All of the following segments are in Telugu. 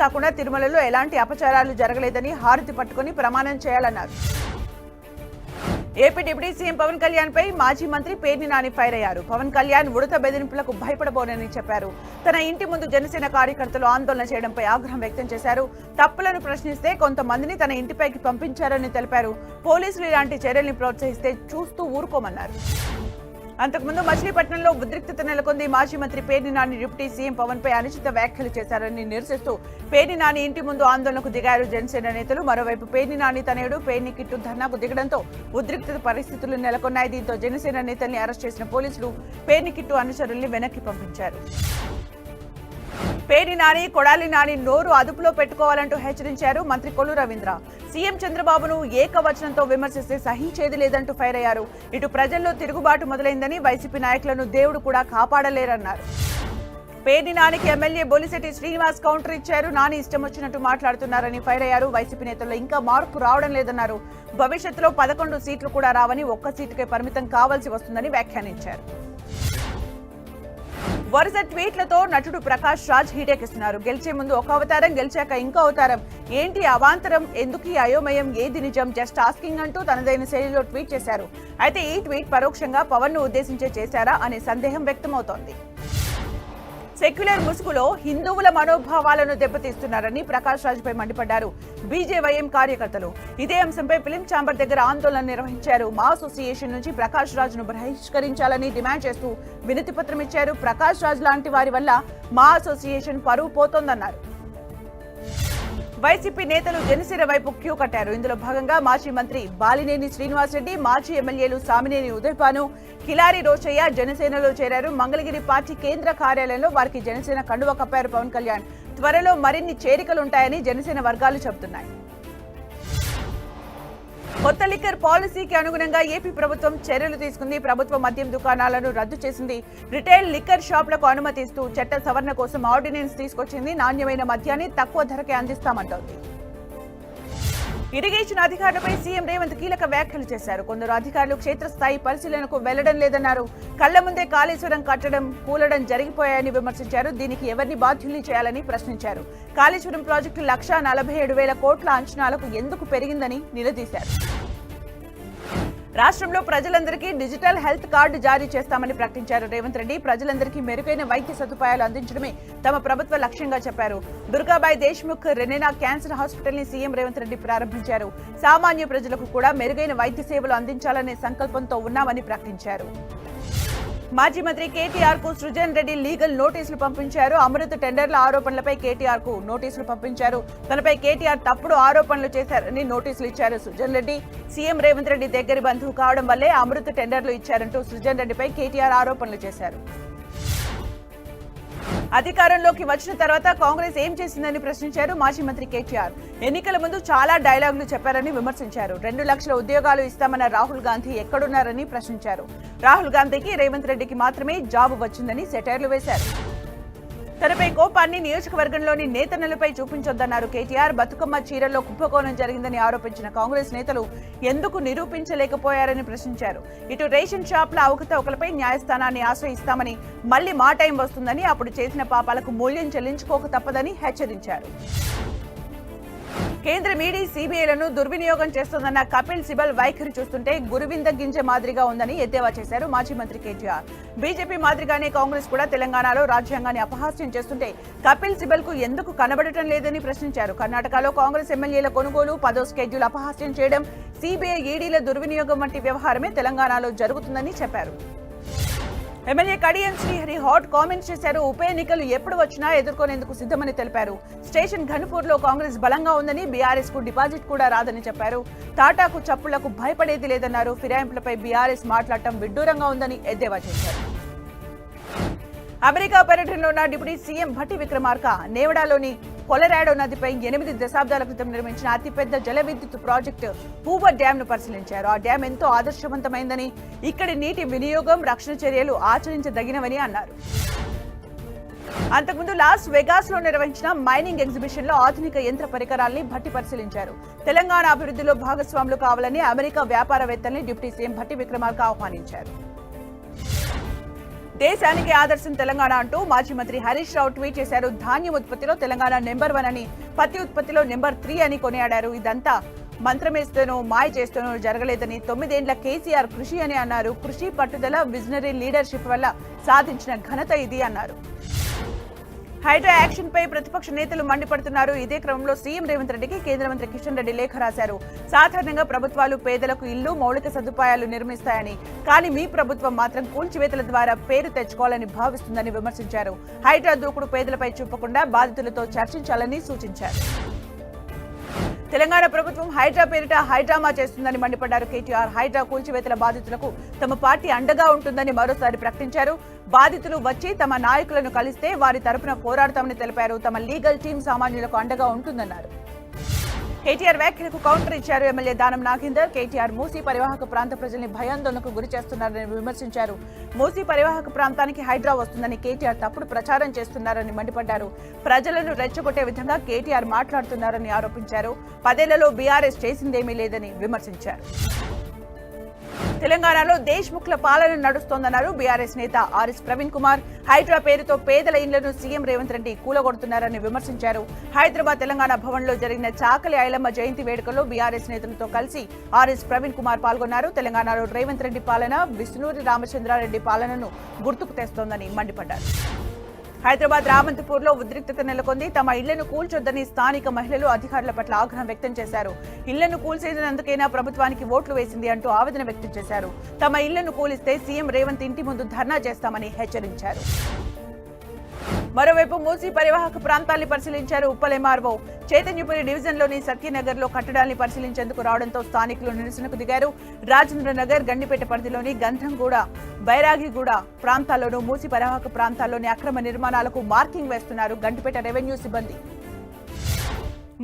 కాకుండా తిరుమలలో ఎలాంటి అపచారాలు జరగలేదని హారతి పట్టుకుని ప్రమాణం చేయాలన్నారు. AP deputy CM Pawan Kalyan పై మాజీ మంత్రి పేర్ని నాని ఫైర్ అయ్యారు. పవన్ కళ్యాణ్ ఉడత బెదిరింపులకు భయపడబోనని చెప్పారు. తన ఇంటి ముందు జనసేన కార్యకర్తలు ఆందోళన చేయడంపై ఆగ్రహం వ్యక్తం చేశారు. తప్పులను ప్రశ్నిస్తే కొంతమందిని తన ఇంటిపైకి పంపించారని తెలిపారు. పోలీసులు ఇలాంటి చర్యల్ని ప్రోత్సహిస్తే చూస్తూ ఊరుకోమన్నారు. అంతకుముందు మచిలీపట్నంలో ఉద్రిక్తత నెలకొంది. మాజీ మంత్రి పేర్ని నాని డిప్యూటీ సీఎం పవన్ పై అనుచిత వ్యాఖ్యలు చేశారని నిరసిస్తూ పేర్ని నాని ఇంటి ముందు ఆందోళనకు దిగారు జనసేన నేతలు. మరోవైపు పేర్ని నాని తనయుడు పేర్ని కిట్టు ధర్నాకు దిగడంతో ఉద్రిక్తత పరిస్థితులు నెలకొన్నాయి. దీంతో జనసేన నేతల్ని అరెస్ట్ చేసిన పోలీసులు పేర్ని కిట్టు అనుచరుల్ని వెనక్కి పంపించారు. పేరి నాని కొడాలి నాని నోరు అదుపులో పెట్టుకోవాలంటూ హెచ్చరించారు మంత్రి కొల్లు రవీంద్ర. సీఎం చంద్రబాబును ఏకవచనంతో విమర్శిస్తే సహించేది లేదంటూ ఫైర్ అయ్యారు ఇటు ప్రజల్లో తిరుగుబాటు మొదలైందని వైసీపీ నాయకులను దేవుడు కూడా కాపాడలేరన్నారు. పేర్ని నానికి ఎమ్మెల్యే బొలిశెట్టి శ్రీనివాస్ కౌంటర్ ఇచ్చారు. నాని ఇష్టం వచ్చినట్టు మాట్లాడుతున్నారని ఫైర్ అయ్యారు వైసీపీ నేతల్లో ఇంకా మార్పు రావడం లేదన్నారు. భవిష్యత్తులో పదకొండు సీట్లు కూడా రావని ఒక్క సీటుకే పరిమితం కావాల్సి వస్తుందని వ్యాఖ్యానించారు. వరుస ట్వీట్లతో నటుడు ప్రకాష్ రాజ్ హీటెక్కిస్తున్నారు గెలిచే ముందు ఒక అవతారం గెలిచాక ఇంకో అవతారం. ఏంటి అవాంతరం? ఎందుకు అయోమయం? ఏది నిజం? జస్ట్ ఆస్కింగ్ అంటూ తనదైన శైలిలో ట్వీట్ చేశారు. అయితే ఈ ట్వీట్ పరోక్షంగా పవన్ను ఉద్దేశించే చేశారా అనే సందేహం వ్యక్తమవుతోంది. సెక్యులర్ ముసుగులో హిందువుల మనోభావాలను దెబ్బతీస్తున్నారని ప్రకాష్ రాజ్పై మండిపడ్డారు బీజేవైఎం కార్యకర్తలు. ఇదే అంశంపై ఫిలిం ఛాంబర్ దగ్గర ఆందోళన నిర్వహించారు. మా అసోసియేషన్ నుంచి ప్రకాష్ రాజ్ను బహిష్కరించాలని డిమాండ్ చేస్తూ వినతి పత్రం ఇచ్చారు. ప్రకాష్ రాజ్ లాంటి వారి వల్ల మా అసోసియేషన్ పరువు పోతోందన్నారు. వైసీపీ నేతలు జనసేన వైపు క్యూ కట్టారు. ఇందులో భాగంగా మాజీ మంత్రి బాలినేని శ్రీనివాసరెడ్డి మాజీ ఎమ్మెల్యేలు సామినేని ఉదయపాను కిలారి రోచయ్య జనసేనలో చేరారు. మంగళగిరి పార్టీ కేంద్ర కార్యాలయంలో వారికి జనసేన కండువ కప్పారు పవన్ కళ్యాణ్. త్వరలో మరిన్ని చేరికలుంటాయని జనసేన వర్గాలు చెబుతున్నాయి. కొత్త లిక్కర్ పాలసీకి అనుగుణంగా ఏపీ ప్రభుత్వం చర్యలు తీసుకుంది. ప్రభుత్వ మద్యం దుకాణాలను రద్దు చేసింది. రిటైల్ లిక్కర్ షాపులకు అనుమతిస్తూ చట్ట సవరణ కోసం ఆర్డినెన్స్ తీసుకొచ్చింది. నాణ్యమైన మద్యాన్ని తక్కువ ధరకే అందిస్తామంటోంది. ఇరిగేషన్ అధికారులపై సీఎం రేవంత్ కీలక వ్యాఖ్యలు చేశారు. కొందరు అధికారులు క్షేత్రస్థాయి పరిశీలనకు వెళ్ళడం లేదన్నారు. కళ్ళ ముందే కాళేశ్వరం కట్టడం కూలడం జరిగిపోయాయని విమర్శించారు. దీనికి ఎవరిని బాధ్యుల్ని చేయాలని ప్రశ్నించారు. కాళేశ్వరం ప్రాజెక్టు లక్షా నలభై ఏడు వేల కోట్ల అంచనాలకు ఎందుకు పెరిగిందని నిలదీశారు. రాష్ట్రంలో ప్రజలందరికీ డిజిటల్ హెల్త్ కార్డు జారీ చేస్తామని ప్రకటించారు రేవంత్ రెడ్డి. ప్రజలందరికీ మెరుగైన వైద్య సదుపాయాలు అందించడమే తమ ప్రభుత్వ లక్ష్యంగా చెప్పారు. దుర్గాబాయ్ దేశ్ముఖ్ రెనెనా క్యాన్సర్ హాస్పిటల్ని సీఎం రేవంత్ రెడ్డి ప్రారంభించారు. సామాన్య ప్రజలకు కూడా మెరుగైన వైద్య సేవలు అందించాలనే సంకల్పంతో ఉన్నామని ప్రకటించారు. మాజీ మంత్రి కేటీఆర్కు సృజన్ రెడ్డి లీగల్ నోటీసులు పంపించారు. అమృత్ టెండర్ల ఆరోపణలపై కేటీఆర్కు నోటీసులు పంపించారు. తనపై కేటీఆర్ తప్పుడు ఆరోపణలు చేశారని నోటీసులు ఇచ్చారు. సృజన్ రెడ్డి సీఎం రేవంత్ రెడ్డి దగ్గరి బంధువు కావడం వల్లే అమృత్ టెండర్లు ఇచ్చారంటూ సృజన్ రెడ్డిపై కేటీఆర్ ఆరోపణలు చేశారు. అధికారంలోకి వచ్చిన తర్వాత కాంగ్రెస్ ఏం చేసిందని ప్రశ్నించారు మాజీ మంత్రి కేటీఆర్. ఎన్నికల ముందు చాలా డైలాగులు చెప్పారని విమర్శించారు. రెండు లక్షల ఉద్యోగాలు ఇస్తామన్న రాహుల్ గాంధీ ఎక్కడున్నారని ప్రశ్నించారు. రాహుల్ గాంధీకి రేవంత్ రెడ్డికి మాత్రమే జాబు వచ్చిందని సెటైర్లు వేశారు. తనపై కోపాన్ని నియోజకవర్గంలోని నేతన్నలపై చూపించొద్దన్నారు కేటీఆర్. బతుకమ్మ చీరల్లో కుంభకోణం జరిగిందని ఆరోపించిన కాంగ్రెస్ నేతలు ఎందుకు నిరూపించలేకపోయారని ప్రశ్నించారు. ఇటు రేషన్ షాప్ల అవకతవకలపై న్యాయస్థానాన్ని ఆశ్రయిస్తామని మళ్ళీ మా టైం వస్తుందని అప్పుడు చేసిన పాపాలకు మూల్యం చెల్లించుకోక తప్పదని హెచ్చరించారు. కేంద్ర మీడి సిబిఐలను దుర్వినియోగం చేస్తోందన్న కపిల్ సిబల్ వైఖరి చూస్తుంటే గురువింద గింజ మాదిరిగా ఉందని ఎద్దేవా చేశారు మాజీ మంత్రి కేటీఆర్. బీజేపీ మాదిరిగానే కాంగ్రెస్ కూడా తెలంగాణలో రాజ్యాంగాన్ని అపహాస్యం చేస్తుంటే కపిల్ సిబల్కు ఎందుకు కనబడటం లేదని ప్రశ్నించారు. కర్ణాటకలో కాంగ్రెస్ ఎమ్మెల్యేల కొనుగోలు పదో స్కెడ్యూల్ అపహాస్యం చేయడం సిబిఐ ఈడీల దుర్వినియోగం వంటి వ్యవహారమే తెలంగాణలో జరుగుతుందని చెప్పారు. MLA Kadiyam Srihari hot comments చేశారు. ఉప ఎన్నికలు ఎప్పుడు వచ్చినా ఎదుర్కొనేందుకు సిద్ధమని తెలిపారు. స్టేషన్ ఘన్పూర్లో కాంగ్రెస్ బలంగా ఉందని బీఆర్ఎస్కు డిపాజిట్ కూడా రాదని చెప్పారు. టాటాకు చప్పులకు భయపడేది లేదన్నారు. ఫిరాయింపులపై బీఆర్ఎస్ మాట్లాడటం విడ్డూరంగా ఉందని ఎద్దేవా చేశారు. అమెరికా పర్యటనలో ఉన్న డిప్యూటీ సీఎం భట్టి విక్రమార్క నేవడాలోని కొలరాడో నదిపై ఎనిమిది దశాబ్దాల క్రితం నిర్మించిన అతిపెద్ద జల విద్యుత్ ప్రాజెక్టు హూవర్ డ్యామ్ను పరిశీలించారు. ఆ డ్యాం ఎంతో ఆదర్శవంతమైందని ఇక్కడి నీటి వినియోగం రక్షణ చర్యలు ఆచరించదగినవని అన్నారు. అంతకుముందు లాస్ వెగాస్లో నిర్వహించిన మైనింగ్ ఎగ్జిబిషన్లో ఆధునిక యంత్ర పరికరాల్ని భట్టి పరిశీలించారు. తెలంగాణ అభివృద్ధిలో భాగస్వాములు కావాలని అమెరికా వ్యాపారవేత్తల్ని డిప్యూటీ సీఎం భట్టి విక్రమార్క ఆహ్వానించారు. దేశానికి ఆదర్శం తెలంగాణ అంటూ మాజీ మంత్రి హరీష్ రావు ట్వీట్ చేశారు. ధాన్యం ఉత్పత్తిలో తెలంగాణ నెంబర్ వన్ అని పత్తి ఉత్పత్తిలో నెంబర్ త్రీ అని కొనియాడారు. ఇదంతా మంత్రమేస్తేనో మాయ చేస్తేనో జరగలేదని తొమ్మిదేండ్ల కేసీఆర్ కృషి అని అన్నారు. కృషి పట్టుదల విజనరీ లీడర్షిప్ వల్ల సాధించిన ఘనత ఇది అన్నారు. హైడ్రా యాక్షన్ పై ప్రతిపక్ష నేతలు మండిపడుతున్నారు. ఇదే క్రమంలో సీఎం రేవంత్ రెడ్డికి కేంద్ర మంత్రి కిషన్ రెడ్డి లేఖ రాశారు. సాధారణంగా ప్రభుత్వాలు పేదలకు ఇల్లు మౌలిక సదుపాయాలు నిర్మిస్తాయని. కానీ మీ ప్రభుత్వం మాత్రం కూల్చివేతల ద్వారా పేరు తెచ్చుకోవాలని భావిస్తుందని విమర్శించారు. హైడ్రా దూకుడు పేదలపై చూపకుండా బాధితులతో చర్చించాలని సూచించారు. తెలంగాణ ప్రభుత్వం హైడ్రా పేరిట హైడ్రామా చేస్తుందని మండిపడ్డారు కేటీఆర్. హైడ్రా కూల్చివేతల బాధితులకు తమ పార్టీ అండగా ఉంటుందని మరోసారి ప్రకటించారు. బాధితులు వచ్చి తమ నాయకులను కలిస్తే వారి తరపున పోరాడతామని తెలిపారు. తమ లీగల్ టీం సామాన్యులకు అండగా ఉంటుందన్నారు. కేటీఆర్ వ్యాఖ్యలకు కౌంటర్ ఇచ్చారు ఎమ్మెల్యే దానం నాగేందర్. కేటీఆర్ మూసీ పరివాహక ప్రాంత ప్రజల్ని భయాందోళనకు గురి చేస్తున్నారని విమర్శించారు. మూసీ పరివాహక ప్రాంతానికి హైడ్రా వస్తుందని కేటీఆర్ తప్పుడు ప్రచారం చేస్తున్నారని మండిపడ్డారు. ప్రజలను రెచ్చగొట్టే విధంగా కేటీఆర్ మాట్లాడుతున్నారని ఆరోపించారు. పదేళ్ళలో బీఆర్ఎస్ చేసిందేమీ లేదని విమర్శించారు. తెలంగాణలో దేశ్ముఖ్ల పాలన నడుస్తోందన్నారు బీఆర్ఎస్ నేత ఆర్ఎస్ ప్రవీణ్ కుమార్. హైడ్రా పేరుతో పేదల ఇండ్లను సీఎం రేవంత్ రెడ్డి కూలగొడుతున్నారని విమర్శించారు. హైదరాబాద్ తెలంగాణ భవన్లో జరిగిన చాకలి ఐలమ్మ జయంతి వేడుకలో బీఆర్ఎస్ నేతలతో కలిసి ఆర్ఎస్ ప్రవీణ్ కుమార్ పాల్గొన్నారు. తెలంగాణలో రేవంత్ రెడ్డి పాలన విష్ణూరి రామచంద్రారెడ్డి పాలనను గుర్తుకు తెస్తోందని మండిపడ్డారు. హైదరాబాద్ రామంతపూర్లో ఉద్రిక్తత నెలకొంది. తమ ఇళ్ళను కూల్చొద్దని స్థానిక మహిళలు అధికారుల పట్ల ఆగ్రహం వ్యక్తం చేశారు. ఇళ్ళను కూల్చేసినందుకైనా ప్రభుత్వానికి ఓట్లు వేసింది అంటూ ఆవేదన వ్యక్తం చేశారు. తమ ఇళ్ళను కూలిస్తే సీఎం రేవంత్ ఇంటి ముందు ధర్నా చేస్తామని హెచ్చరించారు. మరోవైపు మూసీ పరివాహక ప్రాంతాల్ని పరిశీలించారు ఉప్పలెమార్వో చైతన్యపురి డివిజన్లోని సత్యనగర్లో కట్టడాల్ని పరిశీలించేందుకు రావడంతో స్థానికులు నిరసనకు దిగారు. రాజేంద్ర నగర్ గండిపేట పరిధిలోని గంధంగూడ బైరాగిగూడ ప్రాంతాల్లోనూ మూసీ పరివాహక ప్రాంతాల్లోని అక్రమ నిర్మాణాలకు మార్కింగ్ వేస్తున్నారు గండిపేట రెవెన్యూ సిబ్బంది.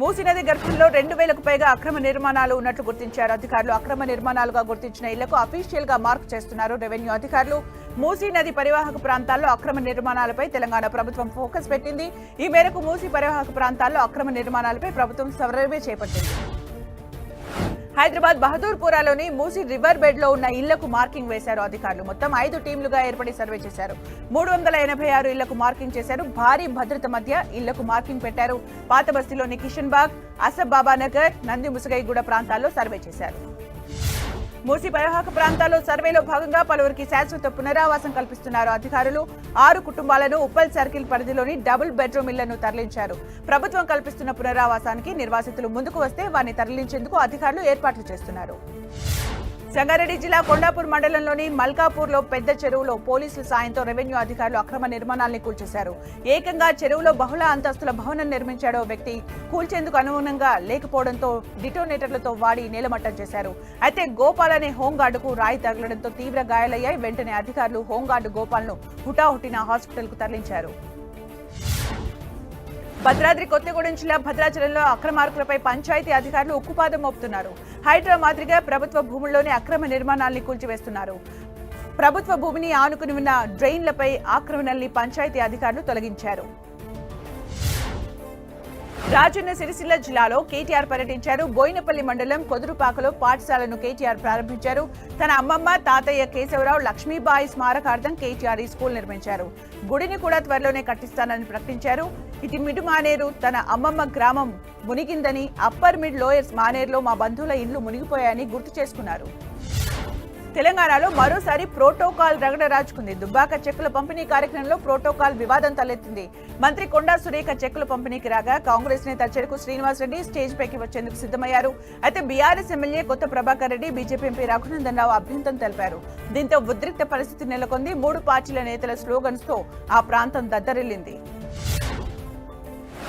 మూసీ నది గర్భంలో రెండు వేలకు పైగా అక్రమ నిర్మాణాలు ఉన్నట్లు గుర్తించారు. అధికారులు అక్రమ నిర్మాణాలుగా గుర్తించిన ఇళ్ళకు అఫీషియల్గా మార్క్ చేస్తున్నారు రెవెన్యూ అధికారులు. మూసీ నది పరివాహక ప్రాంతాల్లో అక్రమ నిర్మాణాలపై తెలంగాణ ప్రభుత్వం ఫోకస్ పెట్టింది. ఈ మేరకు మూసీ పరివాహక ప్రాంతాల్లో అక్రమ నిర్మాణాలపై ప్రభుత్వం సర్వే చేపట్టింది. హైదరాబాద్ బహదూర్పురాలోని మూసీ రివర్ బెడ్లో ఉన్న ఇళ్ళకు మార్కింగ్ వేశారు అధికారులు. మొత్తం ఐదు టీంలుగా ఏర్పడి సర్వే చేశారు. మూడు వందల ఎనభై ఆరు ఇళ్ళకు మార్కింగ్ చేశారు. భారీ భద్రత మధ్య ఇళ్ళకు మార్కింగ్ పెట్టారు. పాత బస్తీలోని కిషన్ బాగ్ అసబ్ బాబానగర్ నంది ముసుగైగూడ ప్రాంతాల్లో సర్వే చేశారు. మూసి పరివాహక ప్రాంతాల్లో సర్వేలో భాగంగా పలువురికి శాశ్వత పునరావాసం కల్పిస్తున్నారు అధికారులు. ఆరు కుటుంబాలను ఉప్పల్ సర్కిల్ పరిధిలోని డబుల్ బెడ్రూమ్ ఇళ్ళను తరలించారు. ప్రభుత్వం కల్పిస్తున్న పునరావాసానికి నిర్వాసితులు ముందుకు వస్తే వారిని తరలించేందుకు అధికారులు ఏర్పాట్లు చేస్తున్నారు. సంగారెడ్డి జిల్లా కొండాపూర్ మండలంలోని మల్కాపూర్లో పెద్ద చెరువులో పోలీసుల సాయంతో రెవెన్యూ అధికారులు అక్రమ నిర్మాణాల్ని కూల్చేశారు. ఏకంగా చెరువులో బహుళ అంతస్తుల భవనం నిర్మించాడో వ్యక్తి కూల్చేందుకు అనుగుణంగా లేకపోవడంతో డిటోనేటర్లతో వాడి నేలమట్టం చేశారు. అయితే గోపాల్ అనే హోంగార్డుకు రాయి తగలడంతో తీవ్ర గాయాలయ్యాయి. వెంటనే అధికారులు హోంగార్డు గోపాల్ను హుటాహుటిన హాస్పిటల్కు తరలించారు. భద్రాద్రి కొత్తగూడెం జిల్లా భద్రాచలంలో అక్రమార్కులపై పంచాయతీ అధికారులు ఉక్కుపాదం మోపుతున్నారు. హైడ్రా మాదిరిగా ప్రభుత్వ భూముల్లోని అక్రమ నిర్మాణాల్ని కూల్చివేస్తున్నారు. ప్రభుత్వ భూమిని ఆనుకుని ఉన్న డ్రైన్లపై ఆక్రమణల్ని పంచాయతీ అధికారులు తొలగించారు. రాజన్న సిరిసిల్ల జిల్లాలో కేటీఆర్ పర్యటించారు. బోయినపల్లి మండలం కొదురుపాకలో పాఠశాలను కేటీఆర్ ప్రారంభించారు. తన అమ్మమ్మ తాతయ్య కేశవరావు లక్ష్మీబాయి స్మారకార్థం కేటీఆర్ ఈ స్కూల్ నిర్మించారు. గుడిని కూడా త్వరలోనే కట్టిస్తానని ప్రకటించారు. ఇటు మిడు మానేరు తన అమ్మమ్మ గ్రామం మునిగిందని అప్పర్ మిడ్ లోయర్స్ మానేరులో మా బంధువుల ఇండ్లు మునిగిపోయాయని గుర్తు చేసుకున్నారు. తెలంగాణలో మరోసారి ప్రోటోకాల్ రగడ రాజుకుంది దుబ్బాక చెక్కుల పంపిణీ కార్యక్రమంలో ప్రోటోకాల్ వివాదం తలెత్తింది. మంత్రి కొండా సురేఖ చెక్కుల పంపిణీకి రాగా కాంగ్రెస్ నేత చెరుకు శ్రీనివాస్ రెడ్డి స్టేజ్ పైకి వచ్చేందుకు సిద్ధమయ్యారు. అయితే BRS MLA Kotha Prabhakar Reddy BJP MP Raghunandan Rao అభ్యంతరం తెలిపారు. దీంతో ఉద్రిక్త పరిస్థితి నెలకొంది. మూడు పార్టీల నేతల స్లోగన్స్తో ఆ ప్రాంతం దద్దరిల్లింది.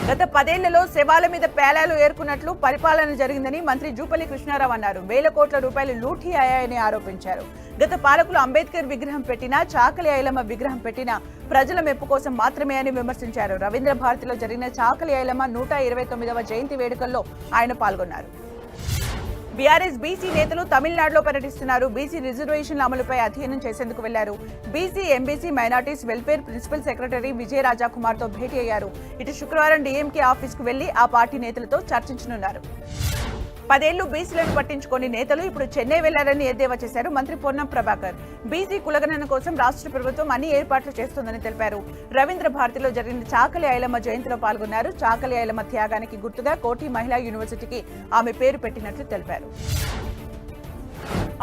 గత పదేళ్ళలో శవాల మీద పేలాలు ఏర్కొన్నట్లు పరిపాలన జరిగిందని మంత్రి జూపల్లి కృష్ణారావు అన్నారు. వేల కోట్ల రూపాయలు లూఠీ అయ్యాయని ఆరోపించారు. గత పాలకులు అంబేద్కర్ విగ్రహం పెట్టినా చాకలి ఐలమ్మ విగ్రహం పెట్టినా ప్రజల మెప్పు కోసం మాత్రమే అని విమర్శించారు. రవీంద్ర భారతిలో జరిగిన చాకలి ఐలమ్మ నూట ఇరవై తొమ్మిదవ జయంతి వేడుకల్లో ఆయన పాల్గొన్నారు. బీఆర్ఎస్ బీసీ నేతలు తమిళనాడులో పర్యటిస్తున్నారు. బీసీ రిజర్వేషన్ల అమలుపై అధ్యయనం చేసేందుకు వెళ్ళారు. BC MBC minorities welfare principal secretary Vijayaraja Kumar భేటీ అయ్యారు. ఇటు శుక్రవారం డీఎంకే ఆఫీస్కు వెళ్ళి ఆ పార్టీ నేతలతో చర్చించనున్నారు. పదేళ్ళు బీసీలను పట్టించుకొని నేతలు ఇప్పుడు చెన్నై వెళ్ళారని ఎద్దేవా చేశారు మంత్రి పొన్నం ప్రభాకర్. బీసీ కులగణన కోసం రాష్ట్ర ప్రభుత్వం అన్ని ఏర్పాట్లు చేస్తోందని తెలిపారు. రవీంద్ర భారతిలో జరిగిన చాకలి ఐలమ్మ జయంతిలో పాల్గొన్నారు. చాకలి ఐలమ్మ త్యాగానికి గుర్తుగా కోటి మహిళా యూనివర్సిటీకి ఆమె పేరు పెట్టినట్లు తెలిపారు.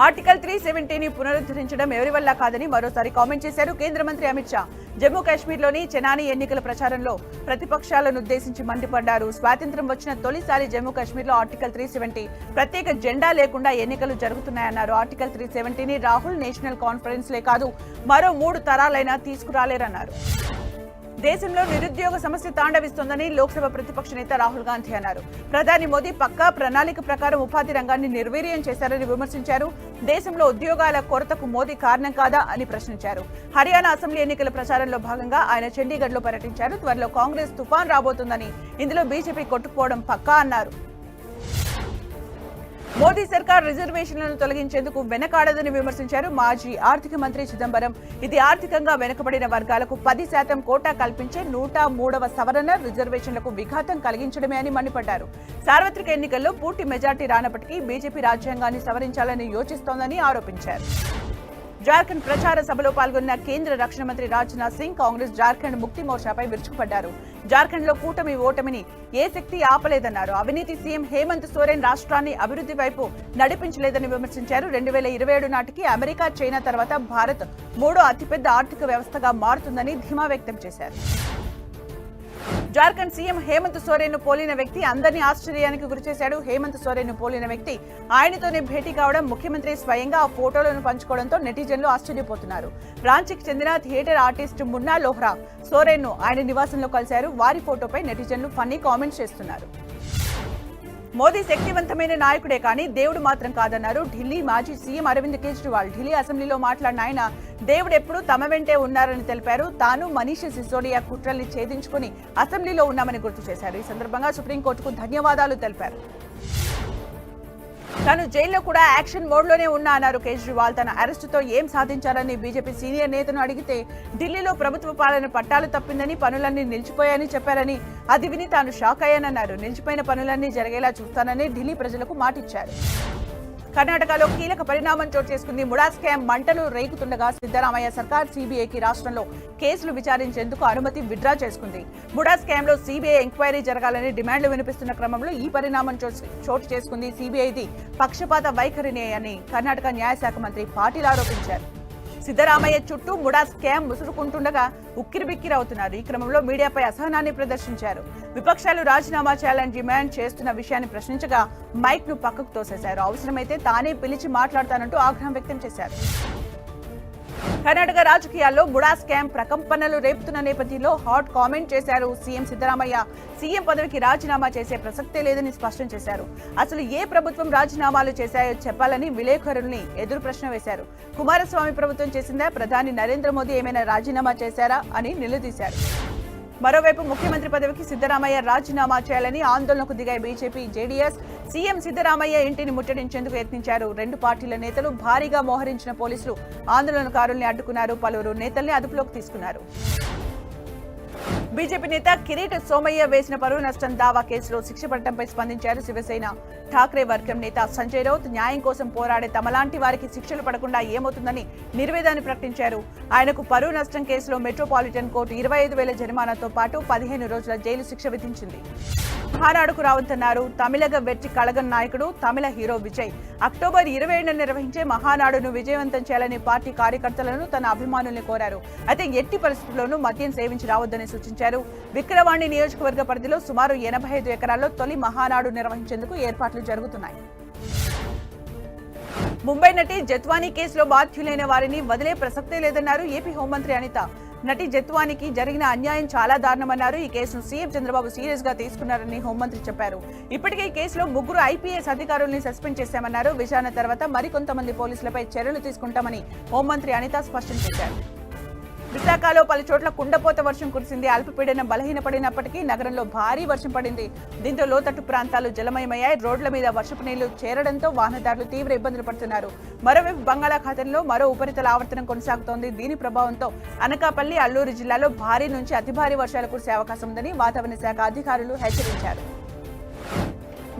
ఆర్టికల్ త్రీ సెవెంటీని పునరుద్ధరించడం ఎవరి వల్ల కాదని మరోసారి కామెంట్ చేశారు కేంద్ర మంత్రి అమిత్ షా. జమ్మూ కాశ్మీర్లోని చెనాని ఎన్నికల ప్రచారంలో ప్రతిపక్షాలను ఉద్దేశించి మండిపడ్డారు. స్వాతంత్ర్యం వచ్చిన తొలిసారి జమ్మూ కాశ్మీర్లో ఆర్టికల్ త్రీ సెవెంటీ ప్రత్యేక జెండా లేకుండా ఎన్నికలు జరుగుతున్నాయన్నారు. ఆర్టికల్ త్రీ సెవెంటీని రాహుల్ నేషనల్ కాన్ఫరెన్స్లే కాదు మరో మూడు తరాలైనా తీసుకురాలేరన్నారు. దేశంలో నిరుద్యోగ సమస్య తాండవిస్తోందని లోక్సభ ప్రతిపక్ష నేత రాహుల్ గాంధీ అన్నారు. ప్రధాని మోదీ పక్కా ప్రణాళిక ప్రకారం ఉపాధి రంగాన్ని నిర్వీర్యం చేశారని విమర్శించారు. దేశంలో ఉద్యోగాల కొరతకు మోదీ కారణం కాదా అని ప్రశ్నించారు. హర్యానా అసెంబ్లీ ఎన్నికల ప్రచారంలో భాగంగా ఆయన చండీగఢ్లో పర్యటించారు. త్వరలో కాంగ్రెస్ తుఫాన్ రాబోతుందని ఇందులో బీజేపీ కొట్టుకుపోవడం పక్కా అన్నారు. మోదీ సర్కార్ రిజర్వేషన్లను తొలగించేందుకు వెనకాడదని విమర్శించారు మాజీ ఆర్థిక మంత్రి చిదంబరం. ఇది ఆర్థికంగా వెనుకబడిన వర్గాలకు పది శాతం కోటా కల్పించే నూట మూడవ సవరణ రిజర్వేషన్లకు విఘాతం కలిగించడమే అని మండిపడ్డారు. సార్వత్రిక ఎన్నికల్లో పూర్తి మెజార్టీ రానప్పటికీ బీజేపీ రాజ్యాంగాన్ని సవరించాలని యోచిస్తోందని ఆరోపించారు. జార్ఖండ్ ప్రచార సభలో పాల్గొన్న కేంద్ర రక్షణ మంత్రి రాజ్నాథ్ సింగ్ కాంగ్రెస్ జార్ఖండ్ ముక్తి మోర్చాపై విరుచుకుపడ్డారు. జార్ఖండ్లో కూటమి ఓటమిని ఏ శక్తి ఆపలేదన్నారు. అవినీతి సీఎం హేమంత్ సోరెన్ రాష్ట్రాన్ని అభివృద్ధి వైపు నడిపించలేదని విమర్శించారు. రెండు వేల ఇరవై ఏడు నాటికి అమెరికా చైనా తర్వాత భారత్ మూడో అతిపెద్ద ఆర్థిక వ్యవస్థగా మారుతుందని ధీమా వ్యక్తం చేశారు. జార్ఖండ్ సీఎం హేమంత్ సోరెన్ను పోలిన వ్యక్తి అందరినీ ఆశ్చర్యానికి గురిచేశాడు. హేమంత్ సోరెన్ను పోలిన వ్యక్తి ఆయనతోనే భేటీ కావడం ముఖ్యమంత్రి స్వయంగా ఆ ఫోటోలను పంచుకోవడంతో నెటిజన్లు ఆశ్చర్యపోతున్నారు. రాంచీకి చెందిన థియేటర్ ఆర్టిస్ట్ మున్నా లోహ్రా సోరెన్ను ఆయన నివాసంలో కలిశారు. వారి ఫోటోపై నెటిజన్లు ఫన్నీ కామెంట్స్ చేస్తున్నారు. మోదీ శక్తివంతమైన నాయకుడే కానీ దేవుడు మాత్రం కాదన్నారు. ఢిల్లీ మాజీ సీఎం అరవింద్ కేజ్రీవాల్ ఢిల్లీ అసెంబ్లీలో మాట్లాడిన ఆయన దేవుడు ఎప్పుడూ తమ వెంటే ఉన్నారని తెలిపారు. తాను మనీష్ సిసోడియా కుట్రల్ని ఛేదించుకుని అసెంబ్లీలో ఉన్నామని గుర్తు చేశారు. ఈ సందర్భంగా సుప్రీంకోర్టుకు ధన్యవాదాలు తెలిపారు. తాను జైల్లో కూడా యాక్షన్ మోడ్లోనే ఉన్నా అన్నారు కేజ్రీవాల్. తన అరెస్టుతో ఏం సాధించారని బీజేపీ సీనియర్ నేతను అడిగితే ఢిల్లీలో ప్రభుత్వ పాలన పట్టాలు తప్పిందని పనులన్నీ నిలిచిపోయాయని చెప్పారని అది విని తాను షాక్ అయ్యానన్నారు. నిలిచిపోయిన పనులన్నీ జరిగేలా చూస్తానని ఢిల్లీ ప్రజలకు మాటిచ్చారు. కర్ణాటకలో కీలక పరిణామం చోటు చేసుకుంది. ముడా స్కామ్ మంటలు రేగుతుండగా సిద్దరామయ్య సర్కార్ సీబీఐకి రాష్ట్రంలో కేసులు విచారించేందుకు అనుమతి విడ్రా చేసుకుంది. ముడా స్కామ్లో సీబీఐ ఎంక్వైరీ జరగాలని డిమాండ్లు వినిపిస్తున్న క్రమంలో ఈ పరిణామం చోటు చోటు చేసుకుంది. సీబీఐది పక్షపాత వైఖరినే అని కర్ణాటక న్యాయశాఖ మంత్రి పాటిల్ ఆరోపించారు. సిద్దరామయ్య చుట్టూ ముడా స్కామ్ ముసురుకుంటుండగా ఉక్కిరిబిక్కిరవుతున్నారు ఈ క్రమంలో మీడియాపై అసహనాన్ని ప్రదర్శించారు. విపక్షాలు రాజీనామా చేయాలని డిమాండ్ చేస్తున్న విషయాన్ని ప్రశ్నించగా మైక్ను పక్కకు తోసేశారు. అవసరమైతే తానే పిలిచి మాట్లాడతానంటూ ఆగ్రహం వ్యక్తం చేశారు. కర్ణాటక రాజకీయాల్లో బుడా స్కామ్ ప్రకంపనలు రేపుతున్న నేపథ్యంలో హాట్ కామెంట్ చేశారు సీఎం సిద్దరామయ్య సీఎం పదవికి రాజీనామా చేసే ప్రసక్తే లేదని స్పష్టం చేశారు. అసలు ఏ ప్రభుత్వం రాజీనామాలు చేశాయో చెప్పాలని విలేకరుల్ని ఎదురు ప్రశ్న వేశారు. కుమారస్వామి ప్రభుత్వం చేసిందా? ప్రధాని నరేంద్ర మోదీ ఏమైనా రాజీనామా చేశారా? అని నిలదీశారు. మరోవైపు ముఖ్యమంత్రి పదవికి సిద్దరామయ్య రాజీనామా చేయాలని ఆందోళనకు దిగాయి బీజేపీ జేడీఎస్. సీఎం సిద్దరామయ్య ఇంటిని ముట్టడించేందుకు యత్నించారు. రెండు పార్టీల నేతలు భారీగా మోహరించిన పోలీసులు ఆందోళనకారుల్ని అడ్డుకున్నారు. పలువురు నేతల్ని అదుపులోకి తీసుకున్నారు. బీజేపీ నేత కిరీట్ సోమయ్య వేసిన పరువు నష్టం దావా కేసులో శిక్ష పడటంపై స్పందించారు శివసేన. ఠాక్రే వర్గం నేత సంజయ్ రౌత్ న్యాయం కోసం పోరాడే తమలాంటి వారికి శిక్షలు పడకుండా ఏమవుతుందని నిర్వేదాన్ని ప్రకటించారు. ఆయనకు పరువు నష్టం కేసులో మెట్రోపాలిటన్ కోర్టు ఇరవై ఐదు వేల జరిమానాతో పాటు పదిహేను రోజుల జైలు శిక్ష విధించింది. మహానాడుకు రావద్దన్నారు తమిళగ వెట్టి కళగన్ నాయకుడు తమిళ హీరో విజయ్. అక్టోబర్ ఇరవై ఏడున నిర్వహించే మహానాడును విజయవంతం చేయాలని పార్టీ కార్యకర్తలను తన అభిమానుల్ని కోరారు. అయితే ఎట్టి పరిస్థితుల్లోనూ మద్యం సేవించి రావద్దని సూచించారు. విక్రవాణి నియోజకవర్గ పరిధిలో సుమారు ఎనభై ఐదు ఎకరాల్లో తొలి మహానాడు నిర్వహించేందుకు ఏర్పాట్లు జరుగుతున్నాయి. ముంబై నటి జత్వానీ కేసులో బాధ్యులైన వారిని వదిలే ప్రసక్తే లేదన్నారు ఏపీ హోంమంత్రి అనిత. నటి జత్వానికి జరిగిన అన్యాయం చాలా దారుణమన్నారు. ఈ కేసును సీఎం చంద్రబాబు సీరియస్గా తీసుకున్నారని హోంమంత్రి చెప్పారు. ఇప్పటికే ఈ కేసులో ముగ్గురు ఐపీఎస్ అధికారుల్ని సస్పెండ్ చేశామన్నారు. విచారణ తర్వాత మరికొంతమంది పోలీసులపై చర్యలు తీసుకుంటామని హోంమంత్రి అనిత స్పష్టం చేశారు. విశాఖలో పలు చోట్ల కుండపోత వర్షం కురిసింది. అల్పపీడనం బలహీనపడినప్పటికీ నగరంలో భారీ వర్షం పడింది. దీంతో లోతట్టు ప్రాంతాలు జలమయమయ్యాయి. రోడ్ల మీద వర్షపు నీళ్ళు చేరడంతో వాహనదారులు తీవ్ర ఇబ్బందులు పడుతున్నారు. మరోవైపు బంగాళాఖాతంలో మరో ఉపరితల ఆవర్తనం కొనసాగుతోంది. దీని ప్రభావంతో అనకాపల్లి అల్లూరు జిల్లాలో భారీ నుంచి అతి భారీ వర్షాలు కురిసే అవకాశం ఉందని వాతావరణ శాఖ అధికారులు హెచ్చరించారు.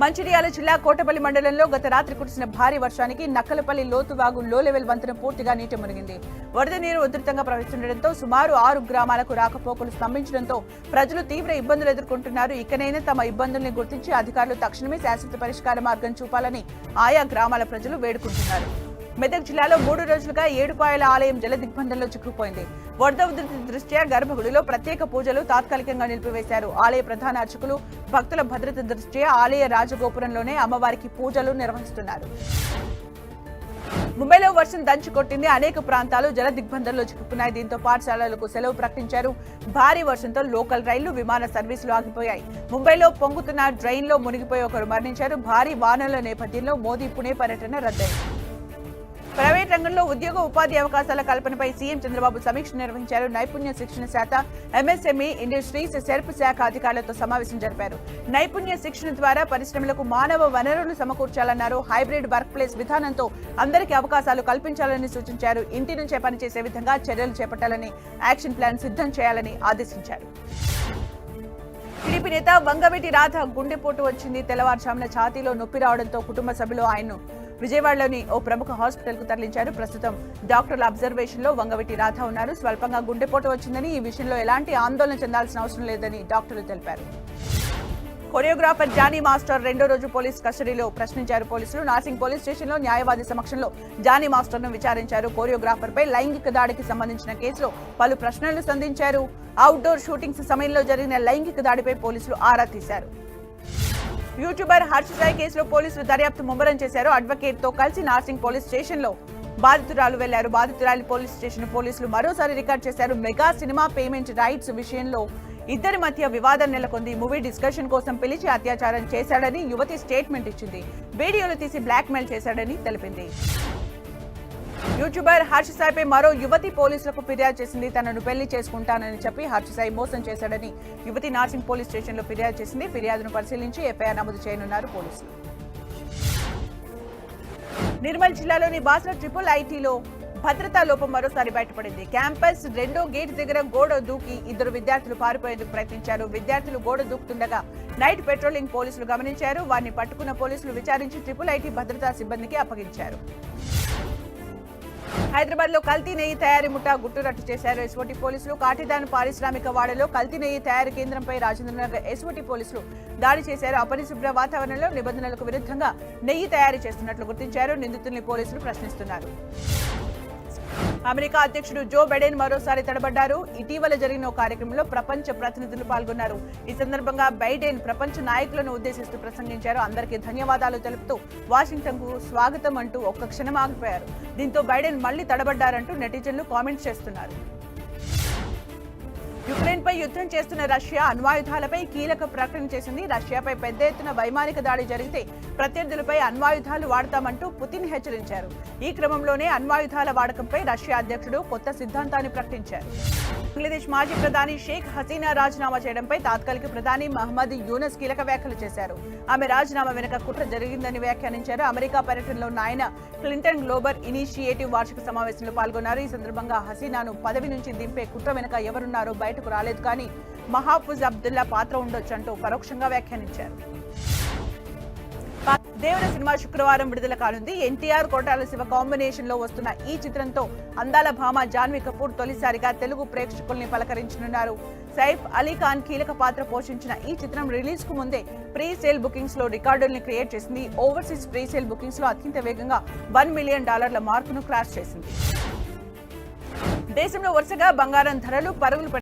మంచిర్యాల జిల్లా కోటపల్లి మండలంలో గత రాత్రి కురిసిన భారీ వర్షానికి నక్కలపల్లి లోతువాగు లో లెవెల్ వంతెన పూర్తిగా నీటి మునిగింది. వరద నీరు ఉధృతంగా ప్రవహిస్తుండటంతో సుమారు ఆరు గ్రామాలకు రాకపోకలు స్తంభించడంతో ప్రజలు తీవ్ర ఇబ్బందులు ఎదుర్కొంటున్నారు. ఇకనైనా తమ ఇబ్బందుల్ని గుర్తించి అధికారులు తక్షణమే శాశ్వత పరిష్కార మార్గం చూపాలని ఆయా గ్రామాల ప్రజలు వేడుకుంటున్నారు. మెదక్ జిల్లాలో మూడు రోజులుగా ఏడుపాయల ఆలయం జల దిగ్బంధంలో చిక్కుకుపోయింది. వరద ఉధృతి దృష్ట్యా గర్భగుడిలో ప్రత్యేక పూజలు తాత్కాలికంగా నిలిపివేశారు. ఆలయ ప్రధాన అర్చకులు భక్తుల భద్రత దృష్ట్యా ఆలయ రాజగోపురంలోనే అమ్మవారికి పూజలు నిర్వహిస్తున్నారు. ముంబైలో వర్షం దంచి కొట్టింది అనేక ప్రాంతాలు జల దిగ్బంధంలో చిక్కుకున్నాయి. దీంతో పాఠశాలలకు సెలవు ప్రకటించారు. భారీ వర్షంతో లోకల్ రైళ్ళు విమాన సర్వీసులు ఆగిపోయాయి. ముంబైలో పొంగుతున్న డ్రైన్లో మునిగిపోయి ఒకరు మరణించారు. భారీ వానల నేపథ్యంలో మోదీ పుణే పర్యటన రద్దయింది. ప్రైవేట్ రంగంలో ఉద్యోగ ఉపాధి అవకాశాల కల్పనపై సీఎం చంద్రబాబు సమీక్ష నిర్వహించారు. నైపుణ్య శిక్షణ శాఖ ఎంఎస్ఎంఈ ఇండస్ట్రీస్ సెర్ప్ శాఖ అధికారులతో సమావేశం జరిపారు. నైపుణ్య శిక్షణ ద్వారా పరిశ్రమలకు మానవ వనరులు సమకూర్చాలన్నారు. హైబ్రిడ్ వర్క్ ప్లేస్ విధానంతో అందరికీ అవకాశాలు కల్పించాలని సూచించారు. ఇంటి నుంచే పనిచేసే విధంగా చర్యలు చేపట్టాలని యాక్షన్ ప్లాన్ సిద్ధం చేయాలని ఆదేశించారు. టీడీపీ నేత వంగవీటి రాధ గుండెపోటు వచ్చింది. తెల్లవారుజామున ఛాతీలో నొప్పి రావడంతో కుటుంబ సభ్యులు ఆయన్ను విజయవాడలోని ఓ ప్రముఖ హాస్పిటల్కు తరలించారు. ప్రస్తుతం డాక్టర్ల అబ్జర్వేషన్లో వంగవీటి రాధ ఉన్నారు. స్వల్పంగా గుండెపోటు వచ్చిందని ఈ విషయంలో ఎలాంటి ఆందోళన చెందాల్సిన అవసరం లేదని డాక్టర్లు తెలిపారు. కొరియోగ్రాఫర్ జానీ మాస్టర్ రెండో రోజు పోలీస్ కస్టడీలో ప్రశ్నించారు. పోలీసులు నాసింగ్ పోలీస్ స్టేషన్లో న్యాయవాది సమక్షంలో జానీ మాస్టర్ను విచారించారు. కొరియోగ్రాఫర్పై లైంగిక దాడికి సంబంధించిన కేసులో పలు ప్రశ్నలు సంధించారు. అవుట్డోర్ షూటింగ్స్ సమయంలో జరిగిన లైంగిక దాడిపై పోలీసులు ఆరా తీశారు. యూట్యూబర్ హర్ష సాయి కేసులో పోలీసులు దర్యాప్తు ముమ్మరం చేశారు. అడ్వకేట్తో కలిసి నార్సింగ్ పోలీస్ స్టేషన్లో బాధితురాలు వెళ్ళారు. బాధితురాలి పోలీస్ స్టేషన్ పోలీసులు మరోసారి రికార్డ్ చేశారు. మెగా సినిమా పేమెంట్ రైట్స్ విషయంలో ఇద్దరి మధ్య వివాదం నెలకొంది. మూవీ డిస్కషన్ కోసం పిలిచి అత్యాచారం చేశాడని యువతి స్టేట్మెంట్ ఇచ్చింది. వీడియోలు తీసి బ్లాక్మెయిల్ చేశాడని తెలిపింది. యూట్యూబర్ హర్ష సాయిపై మరో యువతి పోలీసులకు ఫిర్యాదు చేసింది. తనను పెళ్ళి చేసుకుంటానని చెప్పి హర్ష సాయి మోసం చేశాడని యువతి నార్సింగ్ పోలీస్ స్టేషన్లో ఫిర్యాదు చేసింది. ఫిర్యాదును పరిశీలించి ఎఫ్ఐఆర్ నమోదు చేయనున్నారు పోలీసులు. నిర్మల్ జిల్లాలోని బాసర ట్రిపుల్ ఐటీలో భద్రతా లోపం మరోసారి బయటపడింది. క్యాంపస్ రెండో గేట్ దగ్గర గోడ దూకి ఇద్దరు విద్యార్థులు పారిపోయేందుకు ప్రయత్నించారు. విద్యార్థులు గోడ దూకుతుండగా నైట్ పెట్రోలింగ్ పోలీసులు గమనించారు. వారిని పట్టుకున్న పోలీసులు విచారించి ట్రిపుల్ ఐటీ భద్రతా సిబ్బందికి అప్పగించారు. హైదరాబాద్లో కల్తీ నెయ్యి తయారీ ముఠా గుట్టురట్టు చేశారు. ఎస్ఓటి పోలీసులు కాటిదాన్ పారిశ్రామిక వాడలో కల్తీ నెయ్యి తయారీ కేంద్రంపై రాజేంద్రనగర్ ఎస్ఓటి పోలీసులు దాడి చేశారు. అపరిశుభ్ర వాతావరణంలో నిబంధనలకు విరుద్ధంగా నెయ్యి తయారు చేస్తున్నట్లు గుర్తించారు. నిందితుల్ని పోలీసులు ప్రశ్నిస్తున్నారు. అమెరికా అధ్యక్షుడు జో బైడెన్ మరోసారి తడబడ్డారు. ఇటీవల జరిగిన ఓ కార్యక్రమంలో ప్రపంచ ప్రతినిధులు పాల్గొన్నారు. ఈ సందర్భంగా బైడెన్ ప్రపంచ నాయకులను ఉద్దేశిస్తూ ప్రసంగించారు. అందరికీ ధన్యవాదాలు తెలుపుతూ వాషింగ్టన్కు స్వాగతం అంటూ ఒక్క క్షణం ఆగిపోయారు. దీంతో బైడెన్ మళ్ళీ తడబడ్డారంటూ నెటిజన్లు కామెంట్స్ చేస్తున్నారు. యుక్రెయిన్పై యుద్ధం చేస్తున్న రష్యా అణ్వాయుధాలపై కీలక ప్రకటన చేసింది. రష్యాపై పెద్ద ఎత్తున వైమానిక దాడి జరిగితే ప్రత్యర్థులపై అణ్వాయుధాలు వాడతామంటూ పుతిన్ హెచ్చరించారు. ఈ క్రమంలోనే అణ్వాయుధాల వాడకంపై రష్యా అధ్యక్షుడు కొత్త సిద్ధాంతాన్ని ప్రకటించారు. బంగ్లాదేశ్ మాజీ ప్రధాని షేక్ హసీనా రాజీనామా చేయడంపై తాత్కాలిక ప్రధాని మహమ్మద్ యూనస్ కీలక వ్యాఖ్యలు చేశారు. ఆమె రాజీనామా వెనుక కుట్ర జరిగిందని వ్యాఖ్యానించారు. అమెరికా పర్యటనలో ఉన్న ఆయన క్లింటన్ గ్లోబల్ ఇనిషియేటివ్ వార్షిక సమావేశంలో పాల్గొన్నారు. ఈ సందర్భంగా హసీనాను పదవి నుంచి దింపే కుట్ర వెనుక ఎవరున్నారో బయట బయటకు రాలేదు కానీ మహాఫుజ్ అబ్దుల్లా పాత్ర ఉండొచ్చు అంటూ పరోక్షంగా వ్యాఖ్యానించారు. దేవర సినిమా శుక్రవారం విడుదల కానుంది. ఎన్టీఆర్ కోటాల శివ కాంబినేషన్లో వస్తున్న ఈ చిత్రంతో అందాల భామ జాన్వీ కపూర్ తొలిసారిగా తెలుగు ప్రేక్షకుల్ని పలకరించనున్నారు. సైఫ్ అలీ ఖాన్ కీలక పాత్ర పోషించిన ఈ చిత్రం రిలీజ్కు ముందే ప్రీ సేల్ బుకింగ్స్లో రికార్డుల్ని క్రియేట్ చేసింది. ఓవర్సీస్ ప్రీ సేల్ బుకింగ్స్లో అత్యంత వేగంగా వన్ మిలియన్ డాలర్ల మార్కును క్రాస్ చేసింది. దేశంలో వరుసగా బంగారం ధరలు పరుగులు